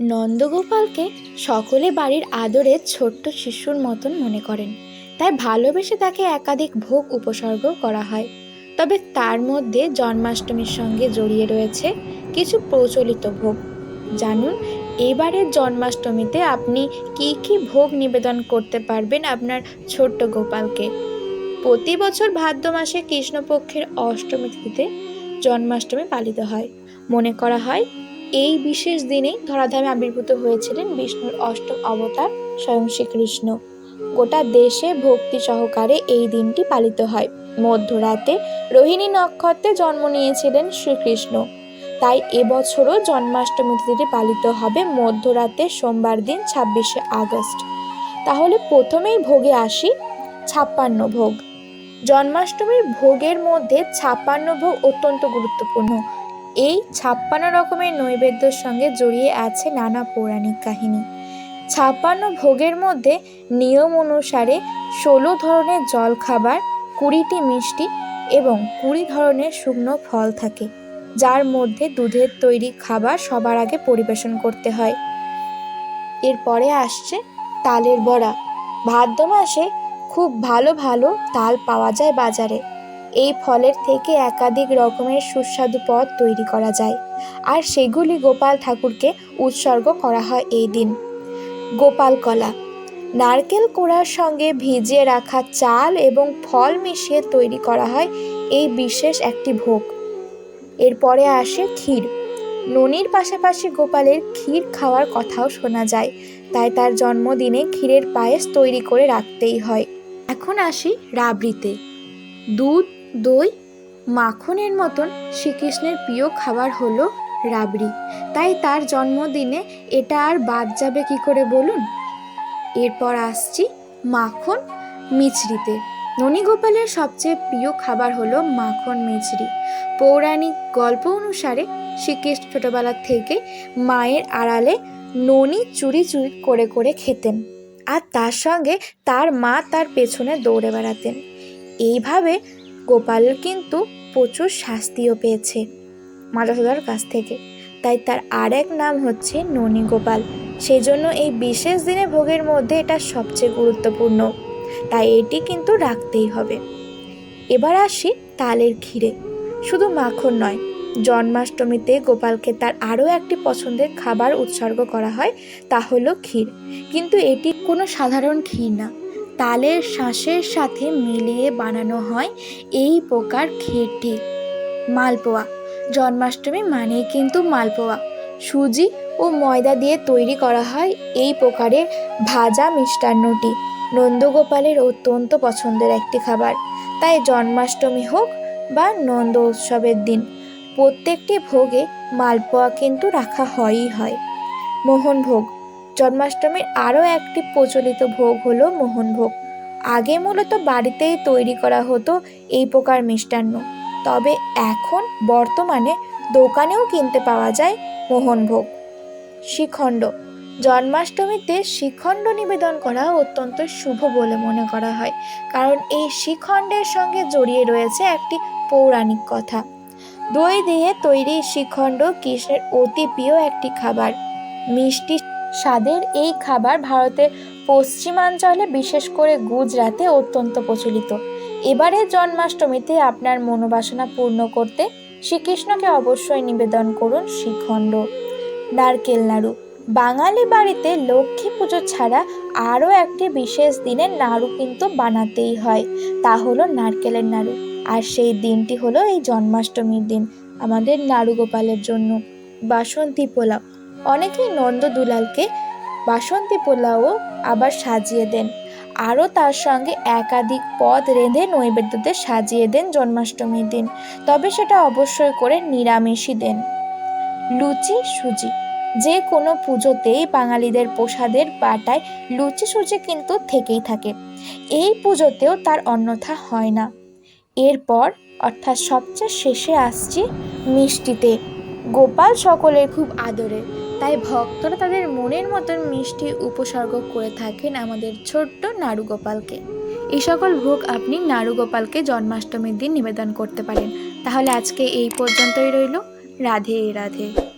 নন্দগোপালকে সকলে বাড়ির আদরের ছোট্ট শিশুর মতন মনে করেন। তাই ভালোবেসে তাকে একাধিক ভোগ উপসর্গ করা হয়। তবে তার মধ্যে জন্মাষ্টমীর সঙ্গে জড়িয়ে রয়েছে কিছু প্রচলিত ভোগ। জানুন, এবারের জন্মাষ্টমীতে আপনি কি কি ভোগ নিবেদন করতে পারবেন আপনার ছোট্ট গোপালকে? প্রতি বছর ভাদ্র মাসে কৃষ্ণপক্ষের অষ্টমী তিথিতে জন্মাষ্টমী পালিত হয়। মনে করা হয় এই বিশেষ দিনেই ধরাধামে আবির্ভূত হয়েছিলেন বিষ্ণুর অষ্টম অবতার স্বয়ং শ্রীকৃষ্ণ। গোটা দেশে ভক্তি সহকারে এই দিনটি পালিত হয়। মধ্যরাতে রোহিণী নক্ষত্রে জন্ম নিয়েছিলেন শ্রীকৃষ্ণ। তাই এবছরও জন্মাষ্টমী তিথিটি পালিত হবে মধ্যরাতে সোমবার দিন ছাব্বিশে আগস্ট। তাহলে প্রথমেই ভোগে আসি ছাপ্পান্ন ভোগ। জন্মাষ্টমীর ভোগের মধ্যে ছাপ্পান্ন ভোগ অত্যন্ত গুরুত্বপূর্ণ। এই ছাপ্পান্ন রকমের নৈবেদ্যর সঙ্গে জড়িয়ে আছে নানা পৌরাণিক কাহিনী। ছাপ্পান্ন ভোগের মধ্যে নিয়ম অনুসারে ষোলো ধরনের জলখাবার, কুড়িটি মিষ্টি এবং কুড়ি ধরনের শুকনো ফল থাকে, যার মধ্যে দুধের তৈরি খাবার সবার আগে পরিবেশন করতে হয়। এরপরে আসছে তালের বড়া। ভাদ্র মাসে খুব ভালো ভালো তাল পাওয়া যায় বাজারে। এই ফলের থেকে একাধিক রকমের সুস্বাদু পদ তৈরি করা যায়। আর সেগুলি গোপাল ঠাকুরকে উৎসর্গ করা হয় এই দিন। গোপাল কলা, নারকেল কোড়ার সঙ্গে ভিজিয়ে রাখা চাল এবং ফল মিশিয়ে তৈরি করা হয় এই বিশেষ একটি ভোগ। এরপরে আসে ক্ষীর। ননির পাশাপাশি গোপালের ক্ষীর খাওয়ার কথাও শোনা যায়, তাই তার জন্মদিনে ক্ষীরের পায়েস তৈরি করে রাখতেই হয়। এখন আসি রাবড়িতে। দুধ দই, মাখনের মতন শ্রীকৃষ্ণের প্রিয় খাবার হলো রাবড়ি। তাই তার জন্মদিনে এটা আর বাদ যাবে কি করে বলুন? এরপর আসছি মাখন মিছরিতে। ননীগোপালের সবচেয়ে প্রিয় খাবার হলো মাখন মিছরি। পৌরাণিক গল্প অনুসারে শ্রীকৃষ্ণ ছোটবেলা থেকে মায়ের আড়ালে ননি চুরি চুরি করে করে খেতেন আর তার সঙ্গে তার মা তার পেছনে দৌড়ে বেড়াতেন। এইভাবে গোপাল কিন্তু প্রচুর শাস্তিও পেয়েছে মাতাসোদার কাছ থেকে। তাই তার আর এক নাম হচ্ছে ননী গোপাল। সেই জন্য এই বিশেষ দিনে ভোগের মধ্যে এটা সবচেয়ে গুরুত্বপূর্ণ। তাই এটি কিন্তু রাখতেই হবে। এবার আসি তালের ক্ষীরে। শুধু মাখন নয়, জন্মাষ্টমীতে গোপালকে তার আরও একটি পছন্দের খাবার উৎসর্গ করা হয়, তা হলো ক্ষীর। কিন্তু এটি কোনো সাধারণ ক্ষীর না। তালের শ্বাসের সাথে মিলিয়ে বানানো হয় এই প্রকার ক্ষীরটি। মালপোয়া। জন্মাষ্টমী মানেই কিন্তু মালপোয়া। সুজি ও ময়দা দিয়ে তৈরি করা হয় এই প্রকারের ভাজা মিষ্টান্নটি। নন্দগোপালের অত্যন্ত পছন্দের একটি খাবার। তাই জন্মাষ্টমী হোক বা নন্দ উৎসবের দিন, প্রত্যেকটি ভোগে মালপোয়া কিন্তু রাখা হয়ই হয়। মোহনভোগ। জন্মাষ্টমীর আরও একটি প্রচলিত ভোগ হলো মোহনভোগ আগে মূলত বাড়িতেই তৈরি করা হতো এই প্রকার মিষ্টান্ন। তবে এখন বর্তমানে দোকানেও কিনতে পাওয়া যায় মোহনভোগ শিখণ্ড। জন্মাষ্টমীতে শিখণ্ড নিবেদন করা অত্যন্ত শুভ বলে মনে করা হয়, কারণ এই শিখণ্ডের সঙ্গে জড়িয়ে রয়েছে একটি পৌরাণিক কথা। দই দিয়ে তৈরি শিখণ্ড কৃষ্ণের অতি প্রিয় একটি খাবার, মিষ্টি স্বাদের এই খাবার ভারতের পশ্চিমাঞ্চলে, বিশেষ করে গুজরাতে অত্যন্ত প্রচলিত। এবারের জন্মাষ্টমীতে আপনার মনোবাসনা পূর্ণ করতে শ্রীকৃষ্ণকে অবশ্যই নিবেদন করুন শ্রীখণ্ড। নারকেল নাড়ু। বাঙালি বাড়িতে লক্ষ্মী পুজো ছাড়া আরও একটি বিশেষ দিনে নাড়ু কিন্তু বানাতেই হয়, তা হলো নারকেলের নাড়ু। আর সেই দিনটি হলো এই জন্মাষ্টমীর দিন, আমাদের নাড়ু গোপালের জন্য। বাসন্তী পোলাও। অনেকেই নন্দ দুলালকে বাসন্তী পোলাও আবার সাজিয়ে দেন। আরও তার সঙ্গে একাধিক পদ রেঁধে নৈবেদ্যতে সাজিয়ে দেন জন্মাষ্টমীর দিন। তবে সেটা অবশ্যই করে নিরামিষই দেন। লুচি, সুজি। যে কোনো পুজোতেই বাঙালিদের প্রসাদের পাটায় লুচি, সুজি কিন্তু থেকেই থাকে। এই পুজোতেও তার অন্যথা হয় না। এরপর, অর্থাৎ সবচেয়ে শেষে আসছি মিষ্টিতে। গোপাল সকলের খুব আদরের তাই ভক্তরা তাদের মনের মতন মিষ্টি উপসর্গ করে থাকেন আমাদের ছোট্ট নাড়ু গোপালকে এই সকল ভোগ আপনি নাড়ু গোপালকে জন্মাষ্টমীর দিন নিবেদন করতে পারেন। তাহলে আজকে এই পর্যন্তই রইল। রাধে রাধে।